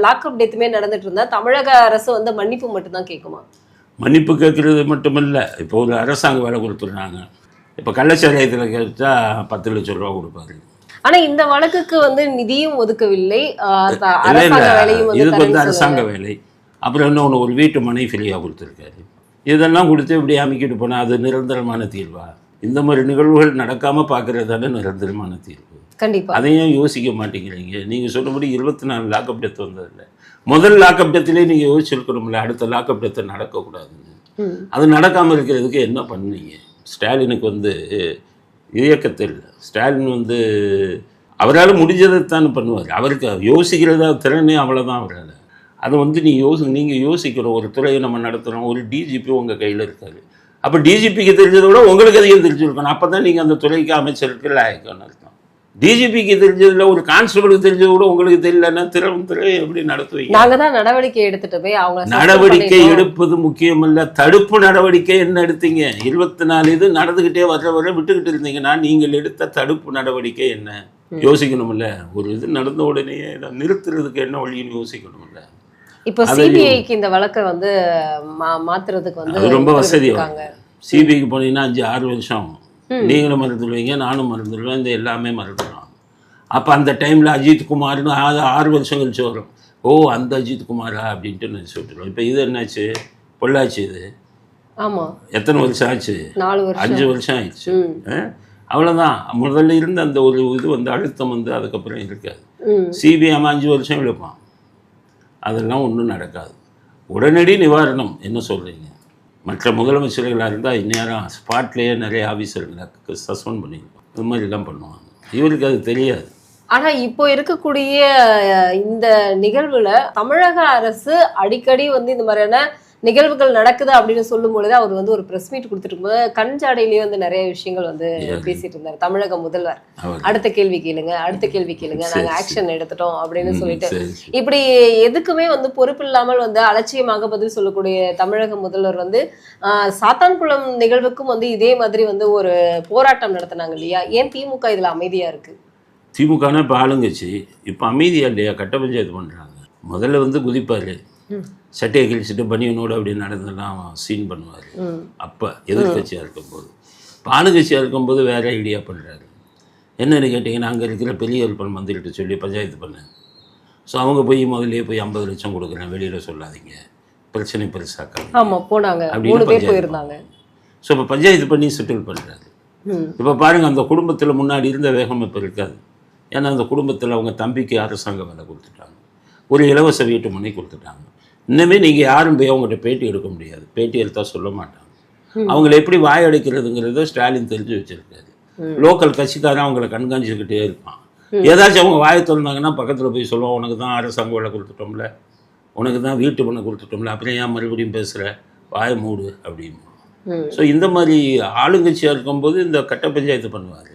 [SPEAKER 2] லாக்அப் டெத்துமே நடந்துட்டு இருந்தா தமிழக அரசு வந்து மன்னிப்பு மட்டும்தான் கேட்குமா?
[SPEAKER 1] மன்னிப்பு கேட்குறது மட்டுமில்லை. இப்போ ஒரு அரசாங்க வேலை கொடுத்துருந்தாங்க இப்போ கள்ளச்சாராயத்தில் கேட்டா பத்து லட்சம் ரூபா கொடுப்பாரு.
[SPEAKER 2] ஆனா இந்த வழக்குக்கு வந்து நிதியும் ஒதுக்கவில்லை. அரசாங்க வேலையும்
[SPEAKER 1] இதுக்கு வந்து அரசாங்க. வேலை. அப்புறம் இன்னொன்று ஒரு வீட்டு மனை ஃப்ரீயாக கொடுத்துருக்காரு. இதெல்லாம் கொடுத்து இப்படி அமைக்கிட்டு போனால் அது நிரந்தரமான தீர்வா? இந்த மாதிரி நிகழ்வுகள் நடக்காமல் பார்க்கறது தானே நிரந்தரமான தீர்வு.
[SPEAKER 2] கண்டிப்பா.
[SPEAKER 1] அதையும் யோசிக்க மாட்டேங்கிறீங்க. நீங்கள் சொன்னபடி இருபத்தி நாலு லாக்அப் டெத் வந்ததில்ல முதல் லாக்அப் டெத்திலே நீங்கள் யோசிச்சிருக்கணும்ல அடுத்த லாக்அப் டெத்து நடக்கக்கூடாதுன்னு. அது நடக்காமல் இருக்கிறதுக்கு என்ன பண்ணீங்க? ஸ்டாலினுக்கு வந்து இயக்கத்தில் ஸ்டாலின் வந்து அவரால் முடிஞ்சதை தான் பண்ணுவார். அவருக்கு யோசிக்கிறதா திறனே அவ்வளோதான் அவரால். அதை வந்து நீ யோசி நீங்கள் யோசிக்கிறோம் ஒரு துறையை நம்ம நடத்துகிறோம் ஒரு டிஜிபி உங்கள் கையில் இருக்காரு அப்போ டிஜிபிக்கு தெரிஞ்சதை விட உங்களுக்கு அதிகம் தெரிஞ்சிருக்கணும். அப்போ தான் நீங்கள் அந்த துறைக்கு அமைச்சருக்கு லாயக்கான அர்த்தம். டிஜிபிக்கு தெரிஞ்சதில் ஒரு கான்ஸ்டபிளுக்கு தெரிஞ்சதை விட உங்களுக்கு தெரியலன்னா திறம் துறை எப்படி நடத்துவீங்க?
[SPEAKER 2] நாங்க தான் நடவடிக்கை எடுத்துட்டு போய் அவங்க
[SPEAKER 1] நடவடிக்கை. எடுப்பது முக்கியமல்ல. தடுப்பு நடவடிக்கை என்ன எடுத்தீங்க? இருபத்தி நாலு இது நடந்துகிட்டே வர்ற வரை விட்டுக்கிட்டு இருந்தீங்கன்னா நீங்கள் எடுத்த தடுப்பு நடவடிக்கை என்ன? யோசிக்கணும்ல ஒரு இது நடந்த உடனே நிறுத்துறதுக்கு என்ன வழின்னு யோசிக்கணும்ல
[SPEAKER 2] இப்போ சிபிஐக்கு இந்த வழக்கை வந்து மாத்துறதுக்கு வந்து
[SPEAKER 1] ரொம்ப வசதி. சிபிஐக்கு போனீங்கன்னா அஞ்சு ஆறு வருஷம் ஆகும். நீங்களும் மறந்துடுவீங்க நானும் மறந்துடுவேன். இந்த எல்லாமே மறந்துடுவோம் அப்போ அந்த டைமில் அஜித் குமார்னு ஆறு ஆறு வருஷம் கழிச்சு வரும். ஓ அந்த அஜித் குமாரா அப்படின்ட்டு நினச்சி விட்டுருவோம் இப்போ இது என்னாச்சு? பொள்ளாச்சி இது.
[SPEAKER 2] ஆமா.
[SPEAKER 1] எத்தனை வருஷம் ஆச்சு?
[SPEAKER 2] நாலு வருஷம்.
[SPEAKER 1] அஞ்சு வருஷம் ஆயிடுச்சு? அவ்வளவுதான். முதல்ல இருந்த அந்த ஒரு இது வந்து அழுத்தம் வந்து அதுக்கப்புறம் இருக்காது. சிபிஎம் அஞ்சு வருஷம் இழுப்பான். அதெல்லாம் ஒன்றும் நடக்காது. உடனடி நிவாரணம் என்ன சொல்கிறீங்க மற்ற முதலமைச்சர்களாக இருந்தால் இந்நேரம் ஸ்பாட்லேயே நிறைய ஆஃபீஸர்களை சஸ்பெண்ட் பண்ணியிருக்கோம் இது மாதிரிலாம் பண்ணுவாங்க. இவருக்கு அது தெரியாது.
[SPEAKER 2] ஆனா இப்போ இருக்கக்கூடிய இந்த நிகழ்வுல தமிழக அரசு அடிக்கடி வந்து இந்த மாதிரியான நிகழ்வுகள் நடக்குது அப்படின்னு சொல்லும் பொழுது அவர் வந்து ஒரு பிரஸ் மீட் கொடுத்துட்டு இருக்கும்போது கண்சாடையிலேயே வந்து நிறைய விஷயங்கள் வந்து பேசிட்டு இருந்தாரு. தமிழக முதல்வர். அடுத்த கேள்வி கேளுங்க அடுத்த கேள்வி கேளுங்க. நாங்க ஆக்ஷன் எடுத்துட்டோம் அப்படின்னு சொல்லிட்டு. இப்படி எதுக்குமே வந்து பொறுப்பு இல்லாமல் வந்து அலட்சியமாக பதில் சொல்லக்கூடிய தமிழக முதல்வர் வந்து சாத்தான்குளம் நிகழ்வுக்கும் வந்து இதே மாதிரி வந்து ஒரு போராட்டம் நடத்தினாங்க இல்லையா? ஏன் திமுக இதுல அமைதியா இருக்கு?
[SPEAKER 1] திமுகனா இப்போ ஆளுங்கட்சி இப்போ அமைதியா இல்லையா? கட்ட பஞ்சாயத்து பண்ணுறாங்க முதல்ல வந்து குதிப்பார். சட்டையை கிழிச்சிட்டு பனியனோடு அப்படி நடந்தெல்லாம் சீன் பண்ணுவார். அப்போ எதிர்கட்சியாக இருக்கும்போது. இப்போ ஆளுங்கட்சியாக இருக்கும்போது வேற ஐடியா பண்ணுறாரு என்னன்னு கேட்டிங்கன்னா அங்கே இருக்கிற பெரிய விற்பன் மந்திரிகிட்ட சொல்லி பஞ்சாயத்து பண்ணேன் ஸோ அவங்க போய் முதல்லயே போய் ஐம்பது லட்சம் கொடுக்குறேன். வெளியில் சொல்லாதீங்க. பிரச்சனை பெருசாக்காங்க
[SPEAKER 2] ஆமா போனாங்க.
[SPEAKER 1] அப்படின்னு
[SPEAKER 2] போயிருந்தாங்க.
[SPEAKER 1] ஸோ இப்போ பஞ்சாயத்து பண்ணி செட்டில் பண்ணுறாரு இப்போ பாருங்கள் அந்த குடும்பத்தில் முன்னாடி இருந்த வேகம் இப்போ இருக்காது. ஏன்னா அந்த குடும்பத்தில் அவங்க தம்பிக்கு அரசாங்க வேலை கொடுத்துட்டாங்க. ஒரு இலவச வீட்டு மனை கொடுத்துட்டாங்க. இன்னுமே நீங்கள் யாரும் போய் அவங்ககிட்ட பேட்டி எடுக்க முடியாது. பேட்டி எடுத்தா சொல்ல மாட்டாங்க. அவங்கள எப்படி வாய் அடைக்கிறதுங்கிறத ஸ்டாலின் தெரிஞ்சு வச்சிருக்காரு. லோக்கல் கட்சிக்காரன் அவங்கள கண்காணிச்சுக்கிட்டே இருப்பான். ஏதாச்சும் அவங்க வாயை திறந்தாங்கன்னா பக்கத்தில் போய் சொல்லுவோம் உனக்கு தான் அரசாங்க வேலை கொடுத்துட்டோம்ல. உனக்கு தான் வீட்டு பண்ண கொடுத்துட்டோம்ல. அப்புறம் ஏன் மறுபடியும் பேசுகிற வாயை மூடு அப்படிமா
[SPEAKER 2] ம்.
[SPEAKER 1] ஸோ இந்த மாதிரி ஆளுங்கட்சியாக இருக்கும்போது இந்த கட்ட பஞ்சாயத்து பண்ணுவார்.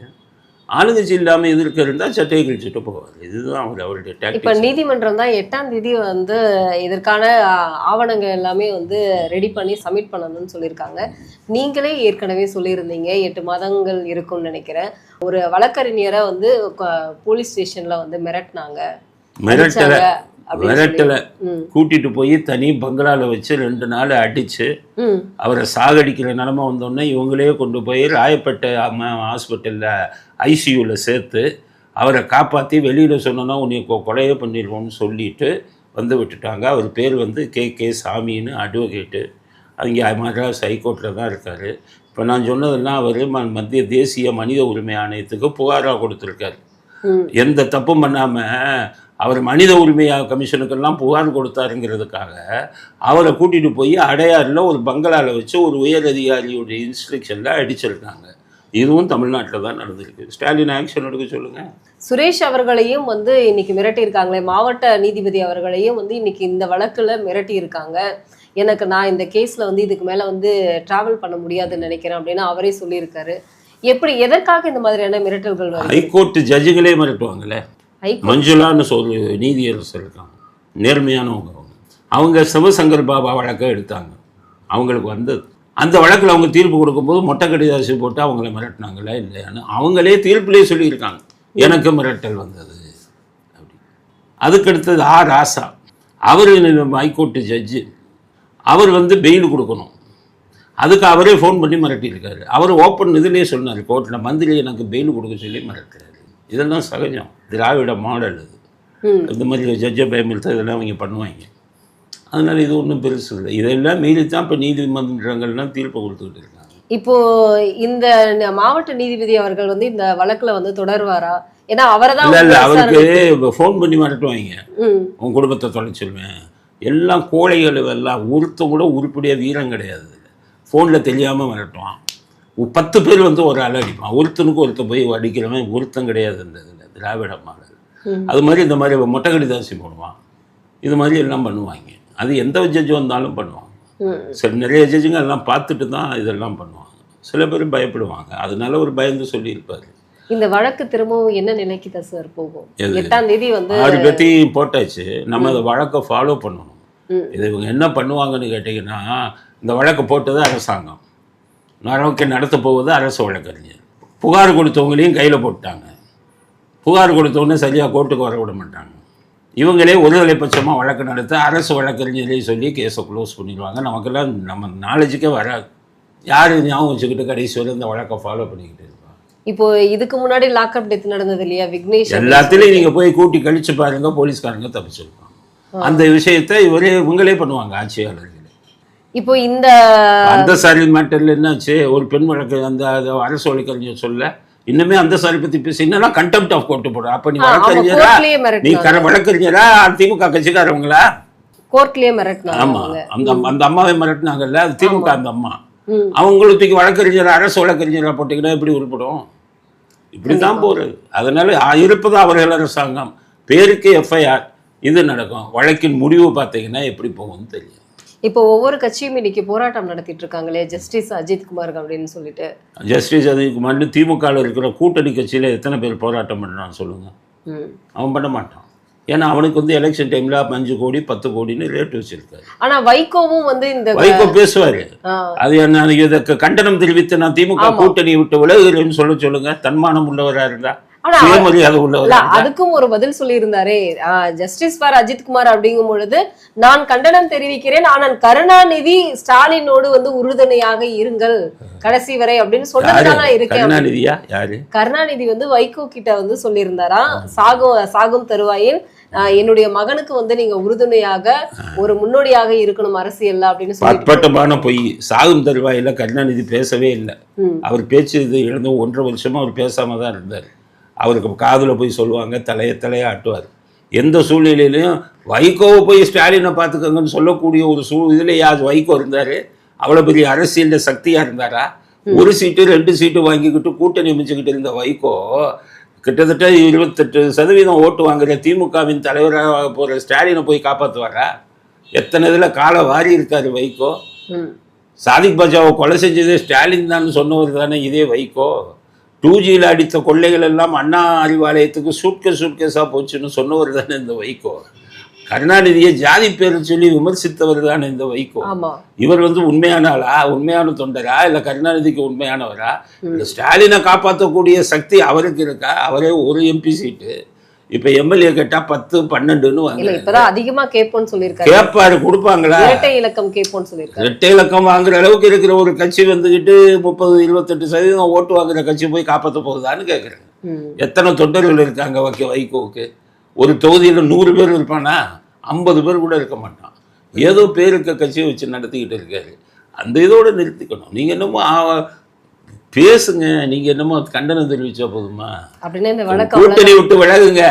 [SPEAKER 1] ஆளுங்கட்சி இல்லாமல் எதிர்க்க இருந்தால் சட்டையை கிழிச்சிட்டு போவார். இதுதான் அவர் அவருடைய
[SPEAKER 2] இப்ப
[SPEAKER 1] டாக்டிக்ஸ்
[SPEAKER 2] நீதிமன்றம் தான் எட்டாம் தேதி வந்து இதற்கான ஆவணங்கள் எல்லாமே வந்து ரெடி பண்ணி சப்மிட் பண்ணணும்னு சொல்லியிருக்காங்க. நீங்களே ஏற்கனவே சொல்லியிருந்தீங்க எட்டு மாதங்கள் இருக்கும்னு நினைக்கிறேன். ஒரு வழக்கறிஞரை வந்து போலீஸ் ஸ்டேஷன்ல வந்து மிரட்டினாங்க.
[SPEAKER 1] மிரட்டலை. மிரட்டலை. கூட்டிட்டு போய் தனி பங்களாவில் வச்சு ரெண்டு நாள்
[SPEAKER 2] ம்.
[SPEAKER 1] அவரை சாகடிக்கிற நிலமை வந்தோடனே இவங்களே கொண்டு போய் ராயப்பேட்டை ஹாஸ்பிட்டலில் ஐசியூவில் சேர்த்து அவரை காப்பாற்றி வெளியில் சொன்னோன்னா உன்னை கொலையே பண்ணிடுவோம்னு சொல்லிட்டு வந்து விட்டுட்டாங்க. அவர் பேர் வந்து கே. கே. சாமின்னு அட்வொகேட்டு அங்கே மദ്രാஸ் ஹைகோர்ட்டில் தான் இருக்கார். இப்போ நான் சொன்னதெல்லாம் அவர் மத்திய தேசிய மனித உரிமை ஆணையத்துக்கு புகாராக கொடுத்துருக்காரு. எந்த தப்பும் பண்ணாமல் அவர் மனித உரிமை கமிஷனுக்கெல்லாம் புகார் கொடுத்தாருங்கிறதுக்காக அவரை கூட்டிகிட்டு போய் அடையாறில் ஒரு பங்களாவில் வச்சு ஒரு உயர் அதிகாரியுடைய இன்ஸ்ட்ரக்ஷனில் அடிச்சிருக்காங்க. இதுவும் தமிழ்நாட்டில் தான் நடந்திருக்கு ஸ்டாலின் ஆக்ஷன் எடுக்க சொல்லுங்கள்
[SPEAKER 2] சுரேஷ் அவர்களையும் வந்து இன்னைக்கு மிரட்டி இருக்காங்களே மாவட்ட நீதிபதி அவர்களையும் வந்து இன்னைக்கு இந்த வழக்குல மிரட்டி இருக்காங்க எனக்கு நான் இந்த கேஸ்ல வந்து இதுக்கு மேல வந்து டிராவல் பண்ண முடியாதுன்னு நினைக்கிறேன் அப்படின்னு அவரே சொல்லியிருக்காரு. எப்படி எதற்காக இந்த மாதிரியான மிரட்டல்கள்
[SPEAKER 1] ஹைகோர்ட் ஜட்ஜுகளே மிரட்டுவாங்களே.
[SPEAKER 2] ஹைகோர்ட்.
[SPEAKER 1] மஞ்சுளான்னு சொல்லி நீதியரசர் இருக்காங்க. நேர்மையானவங்க அவங்க. அவங்க சிவசங்கர் பாபா வழக்கை எடுத்தாங்க. அவங்களுக்கு வந்தது. அந்த வழக்கில் அவங்க தீர்ப்பு கொடுக்கும்போது மொட்டை கடிதாசி போட்டு அவங்கள மிரட்டினாங்களா இல்லையான்னு அவங்களே தீர்ப்புலேயே சொல்லியிருக்காங்க. எனக்கு மிரட்டல் வந்தது. அப்படி. அதுக்கடுத்தது ஆ. ராசா. அவர் ஹைகோர்ட்டு ஜட்ஜு. அவர் வந்து பெயில் கொடுக்கணும். அதுக்கு அவரே ஃபோன் பண்ணி மிரட்டியிருக்காரு. அவர் ஓப்பன் இதுலேயே சொன்னார் கோர்ட்டில் மந்திரி எனக்கு பெயில் கொடுக்க சொல்லி மிரட்டுறாரு. இதெல்லாம் சகஜம். திராவிட மாடல் இது. இந்த மாதிரி ஜட்ஜை பயமுறுத்த இதெல்லாம் அவங்க பண்ணுவாங்க. அதனால் இது ஒன்றும் பெருசு இல்லை. இதெல்லாம் மீறி தான் இப்போ நீதிமன்றங்கள்லாம் தீர்ப்பு கொடுத்துக்கிட்டு இருக்காங்க.
[SPEAKER 2] இப்போ இந்த மாவட்ட நீதிபதி அவர்கள் வந்து இந்த வழக்குல வந்து தொடர்வாரா? ஏன்னா அவரை தான்
[SPEAKER 1] இல்லை அவருக்கு ஃபோன் பண்ணி மிரட்டுவாங்க உன் குடும்பத்தை தொலைச்சிருவேன். எல்லாம் கோழைகள் எல்லாம் ஒருத்தன் கூட உருப்படியாக வீரம் கிடையாது. ஃபோனில் தெரியாமல் மிரட்டுவான் பத்து பேர் வந்து ஒரு ஆள் அடிப்பான். ஒருத்தனுக்கு ஒருத்தன் போய் அடிக்கிறவன் ஒருத்தன் கிடையாது இந்த இதில் திராவிட மாடல். அது மாதிரி இந்த மாதிரி மொட்டை கடிதாசி போடுவான். இது மாதிரி எல்லாம் பண்ணுவாங்க. அது எந்த ஜட்ஜ் வந்தாலும் பண்ணுவாங்க. சரி நிறைய ஜட்ஜுங்க எல்லாம் பார்த்துட்டு தான் இதெல்லாம் பண்ணுவாங்க. சில பேர் பயப்படுவாங்க. அதனால ஒரு பயந்து சொல்லியிருப்பாரு.
[SPEAKER 2] இந்த வழக்கு திரும்பவும் என்ன நிலைக்கு தான் சார் போகும்? எட்டாம் தேதி வந்து
[SPEAKER 1] ஆறு பேர்த்தையும் போட்டாச்சு. நம்ம அந்த வழக்கை ஃபாலோ பண்ணணும். இது இவங்க என்ன பண்ணுவாங்கன்னு கேட்டிங்கன்னா இந்த வழக்கு போட்டது அரசாங்கம். வழக்கை நடத்த போவது அரசு வழக்கறிஞர். புகார் கொடுத்தவங்களையும் கையில் போட்டாங்க. புகார் கொடுத்தவொடனே சரியாக கோர்ட்டுக்கு வர விட மாட்டாங்க. இவங்களே ஒருதலை பட்சமாக வழக்கு நடத்த அரசு வழக்கறிஞரே சொல்லி கேஸை க்ளோஸ் பண்ணிடுவாங்க. நமக்கெல்லாம் நம்ம நாலேஜுக்கே வராது. யார் ஞாபகம் வச்சுக்கிட்டு கடைசி வரை இந்த வழக்கை ஃபாலோ பண்ணிக்கிட்டு இருப்பாங்க
[SPEAKER 2] இப்போ இதுக்கு முன்னாடி லாக்அப் டெத் நடந்தது இல்லையா? விக்னேஷ்
[SPEAKER 1] எல்லாத்துலேயும் நீங்கள் போய் கூட்டி கழிச்சு பாருங்க போலீஸ்காரங்க தப்பிச்சிருப்பாங்க. அந்த விஷயத்தை இவரே இவங்களே பண்ணுவாங்க ஆட்சியாளர்கள்.
[SPEAKER 2] இப்போ இந்த
[SPEAKER 1] அந்த சாரி மேட்டர்ல என்னாச்சு? ஒரு பெண் வழக்கு அந்த அரசு வழக்கறிஞர் சொல்ல இன்னுமே அந்த சாரி பத்தி பேசி என்னன்னா கண்டெம்ட் ஆஃப் கோர்ட்டு போடுற அப்ப நீ வழக்கறிஞரா? நீ கர வழக்கறிஞரா? திமுக கட்சிக்காரவங்களா?
[SPEAKER 2] கோர்ட்லயே மிரட்டினாங்க
[SPEAKER 1] ஆமா. அந்த அந்த அம்மாவை மிரட்டினாங்கல்ல? அது திமுக அந்த அம்மா.
[SPEAKER 2] ம்.
[SPEAKER 1] அவங்களுக்கு தூக்கி வழக்கறிஞர் அரசு வழக்கறிஞரா போட்டீங்கன்னா எப்படி உருப்படும்? இப்படிதான் போறது அதனால ஆ, இருப்பது அவர்கள் அரசாங்கம். பேருக்கு எஃப்ஐஆர் இது நடக்கும். வழக்கின் முடிவு பார்த்தீங்கன்னா எப்படி போகும்னு தெரியும்.
[SPEAKER 2] இப்போ ஒவ்வொரு கட்சியும் இன்னைக்கு போராட்டம் நடத்திட்டு இருக்காங்களே ஜஸ்டிஸ் அஜித் குமார் அப்படின்னு சொல்லிட்டு.
[SPEAKER 1] ஜஸ்டிஸ் அதிகுமார்னு திமுகவில் இருக்கிற கூட்டணி கட்சியில் எத்தனை பேர் போராட்டம் பண்ணுறான்னு சொல்லுங்க. அவன் பண்ண மாட்டான். ஏன்னா அவனுக்கு வந்து எலெக்ஷன் டைமில் அஞ்சு கோடி பத்து கோடின்னு ரேட் வச்சிருக்காரு.
[SPEAKER 2] ஆனா வைகோவும் வந்து இந்த
[SPEAKER 1] வைகோ பேசுவார். அது என்ன இதற்கு கண்டனம் தெரிவித்து நான் திமுக. கூட்டணி விட்டு விலகுகிறேன்னு சொல்ல சொல்லுங்க. தன்மானம் உள்ளவரா இருந்தா.
[SPEAKER 2] அதுக்கும் ஒரு பதில் சொல்லியிருந்தாரே. ஜஸ்டிஸ் ஃபார் அஜித் குமார் அப்படிங்கும் பொழுது நான் கண்டனம் தெரிவிக்கிறேன் ஆனால் கருணாநிதி ஸ்டாலினோடு வந்து உறுதுணையாக இருங்கள் கடைசி வரை அப்படின்னு சொன்னதுதான் நான் இருக்கேன். கருணாநிதி வந்து வைகோ கிட்ட வந்து சொல்லியிருந்தாரா? சாகும் சாகும் தருவாயில் ஆஹ், என்னுடைய மகனுக்கு வந்து நீங்க உறுதுணையாக ஒரு முன்னோடியாக இருக்கணும் அரசியல்ல அப்படின்னு சொல்லி
[SPEAKER 1] பட்பட்டமான பொய். சாகும் தருவாயில கருணாநிதி பேசவே இல்லை. அவர் பேச்சு இது இழந்து ஒன்றரை வருஷமா அவர் பேசாம தான் இருந்தார். அவருக்கு காதுல போய் சொல்லுவாங்க தலைய தலைய ஆட்டுவார். எந்த சூழ்நிலையிலையும் வைகோவை போய் ஸ்டாலினை பார்த்துக்கோங்கன்னு சொல்லக்கூடிய ஒரு சூ இதுலையா வைகோ இருந்தார்? அவ்வளோ பெரிய அரசியலில் சக்தியாக இருந்தாரா? ஒரு சீட்டு ரெண்டு சீட்டு வாங்கிக்கிட்டு கூட்டணி அமைச்சுக்கிட்டு இருந்த வைகோ கிட்டத்தட்ட இருபத்தெட்டு சதவீதம் ஓட்டு வாங்குற திமுகவின் தலைவராக போகிற ஸ்டாலினை போய் காப்பாற்றுவாரா எத்தனை இதில் காலை வாரி இருக்காரு வைகோ. சாதிக் பாஜாவை கொலை செஞ்சதே ஸ்டாலின் தான் சொன்னவர் தானே இதே வைகோ. டூ ஜியில் அடித்த கொள்ளைகள் எல்லாம் அண்ணா அறிவாலயத்துக்கு சூட்கேஸ் சூட்கேஸாக போச்சுன்னு சொன்னவர் தானே இந்த வைகோ. கருணாநிதியை ஜாதி பேர் சொல்லி விமர்சித்தவர் தானே இந்த வைகோ. இவர் வந்து உண்மையான ஆளா உண்மையான தொண்டரா இல்லை கருணாநிதிக்கு உண்மையானவரா? இந்த ஸ்டாலினை காப்பாற்றக்கூடிய சக்தி அவருக்கு இருக்கா? அவரே ஒரு எம்பி சீட்டு. இப்போ எம்எல்ஏ கேட்டால் பத்து பன்னெண்டுன்னு வாங்க.
[SPEAKER 2] இப்பதான் அதிகமா கேட்போம்னு சொல்லியிருக்காரு.
[SPEAKER 1] கேட்பாரு கொடுப்பாங்களா?
[SPEAKER 2] இரட்டை இலக்கம் கேட்போம்னு சொல்லியிருக்காரு.
[SPEAKER 1] இரட்டை இலக்கம் வாங்குற அளவுக்கு இருக்கிற ஒரு கட்சி வந்துக்கிட்டு முப்பது இருபத்தெட்டு சதவீதம் ஓட்டு வாங்குற கட்சி போய் காப்பாற்ற போகுதான்னு கேட்குறேன்
[SPEAKER 2] ம்.
[SPEAKER 1] எத்தனை தொண்டர்கள் இருக்காங்க வைக்க வைகோவுக்கு? ஒரு தொகுதியில் நூறு பேர் இருப்பானா? ஐம்பது பேர் கூட இருக்க மாட்டான். ஏதோ பேருக்கு கட்சியை வச்சு நடத்திக்கிட்டு இருக்காரு. அந்த இதோட நிறுத்திக்கணும். நீங்கள் என்னமோ பேசுங்க. நீங்கள் என்னமோ கண்டனம் தெரிவிச்சா போதுமா? கூட்டணி விட்டு விலகுங்க.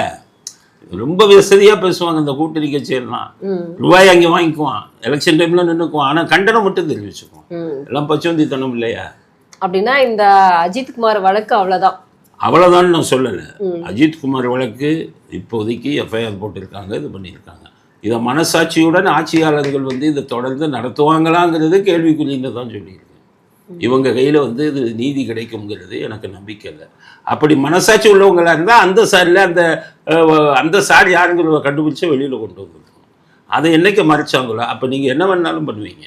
[SPEAKER 1] ரொம்ப வசதியாக பேசுவாங்க இந்த கூட்டணி கட்சியெல்லாம். ரூபாய் அங்கே வாங்கிக்குவான். எலெக்ஷன் டைமில் நின்றுக்குவான் ஆனால் கண்டனம் மட்டும் தெரிவிச்சுக்குவான்.
[SPEAKER 2] ம்.
[SPEAKER 1] எல்லாம் பச்சோந்தித்தனம் இல்லையா?
[SPEAKER 2] அப்படின்னா இந்த அஜித் குமார் வழக்கு அவ்வளவுதான்.
[SPEAKER 1] அவ்வளோதான் நான் சொல்லலை.
[SPEAKER 2] ம்.
[SPEAKER 1] அஜித் குமார் வழக்கு இப்போதைக்கு எஃப்ஐஆர் போட்டிருக்காங்க இது பண்ணியிருக்காங்க. இதை மனசாட்சியுடன் ஆட்சியாளர்கள் வந்து இதை தொடர்ந்து நடத்துவாங்களாங்கிறது கேள்விக்குறின்னு தான் சொல்லியிருக்கேன். இவங்க கையில் வந்து இது நீதி கிடைக்குங்கிறது எனக்கு நம்பிக்கை இல்லை. அப்படி மனசாட்சி உள்ளவங்களாக இருந்தால் அந்த சாரில் அந்த அந்த சார் யாருங்கிறத கண்டுபிடிச்சு வெளியில் கொண்டு வந்துருக்கோம் அதை என்றைக்கு மறைச்சாங்களோ அப்போ நீங்கள் என்ன வேணாலும் பண்ணுவீங்க.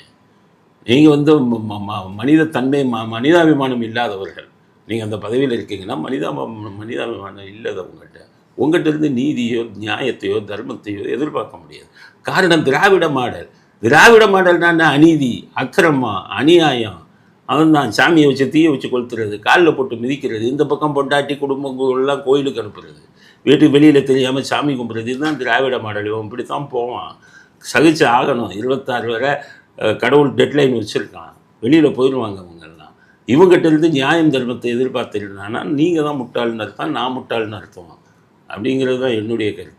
[SPEAKER 1] நீங்கள் வந்து ம- ம- மனித தன்மை ம மனிதாபிமானம் இல்லாதவர்கள். நீங்கள் அந்த பதவியில் இருக்கீங்கன்னா மனிதா மனிதாபிமானம் இல்லாத உங்கள்கிட்ட உங்கள்கிட்ட இருந்து நீதியோ நியாயத்தையோ தர்மத்தையோ எதிர்பார்க்க முடியாது. காரணம் திராவிட மாடல். திராவிட மாடல்னா என்ன? அநீதி அக்கிரமம் அநியாயம். அவன் தான் சாமியை வச்சு தீயை வச்சு கொளுத்துறது காலில் போட்டு மிதிக்கிறது இந்த பக்கம் பொண்டாட்டி குடும்பங்கள்லாம் கோயிலுக்கு அனுப்புறது வீட்டுக்கு வெளியில் தெரியாமல் சாமி கும்பிட்றது இதுதான் திராவிட மாடல். இவன் இப்படி தான் போவான். சகிச்சு ஆகணும். இருபத்தாறு வரை கடவுள் டெட்லைன் வச்சுருக்கான். வெளியில் போயிடுவாங்க அவங்கெல்லாம் இவங்ககிட்ட இருந்து நியாயம் தர்மத்தை எதிர்பார்த்துருந்தானா நீங்கள் தான் முட்டாள்னு அர்த்தம் நான் முட்டாள்னு அர்த்தம். அப்படிங்கிறது தான் என்னுடைய கருத்து.